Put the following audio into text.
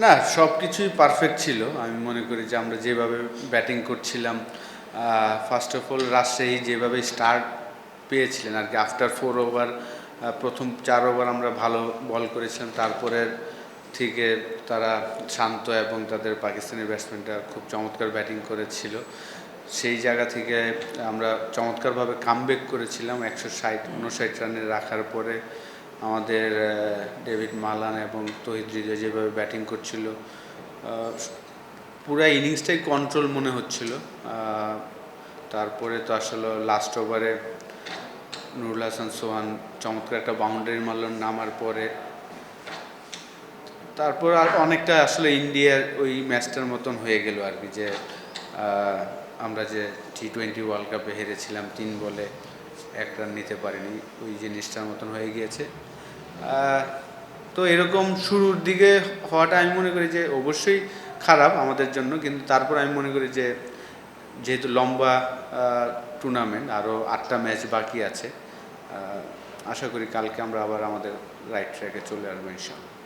না সব কিছুই পারফেক্ট ছিল। আমি মনে করি যে আমরা যেভাবে ব্যাটিং করছিলাম ফার্স্ট অফ অল রাজশাহী যেভাবে স্টার্ট পেয়েছিলেন আর কি। আফটার ফোর ওভার প্রথম চার ওভার আমরা ভালো বল করেছিলাম। তারপরে থেকে তারা শান্ত এবং তাদের পাকিস্তানি ব্যাটসম্যানরা খুব চমৎকার ব্যাটিং করেছিল। সেই জায়গা থেকে আমরা চমৎকারভাবে কামব্যাক করেছিলাম। একশো ষাট উনষাট রানে রাখার পরে আমাদের ডেভিড মালান এবং তহিদ হৃদয় যেভাবে ব্যাটিং করছিল পুরো ইনিংসটাই কন্ট্রোল মনে হচ্ছিল। তারপরে তো আসলে লাস্ট ওভারে নুরুল হাসান, সোহান চমৎকার একটা বাউন্ডারি মারল, নামার পরে। তারপর আর অনেকটা আসলে ইন্ডিয়ার ওই ম্যাচটার মতন হয়ে গেল আর কি যে আমরা যে টি টোয়েন্টি ওয়ার্ল্ড কাপে হেরেছিলাম তিন বলে এক রান নিতে পারিনি, ওই জিনিসটার মতন হয়ে গিয়েছে। তো এরকম শুরুর দিকে হওয়াটা আমি মনে করি যে অবশ্যই খারাপ আমাদের জন্য, কিন্তু তারপর আমি মনে করি যে যেহেতু লম্বা টুর্নামেন্ট আরও আটটা ম্যাচ বাকি আছে আশা করি কালকে আমরা আবার আমাদের রাইট ট্র্যাকে চলে আসব ইনশাল্লাহ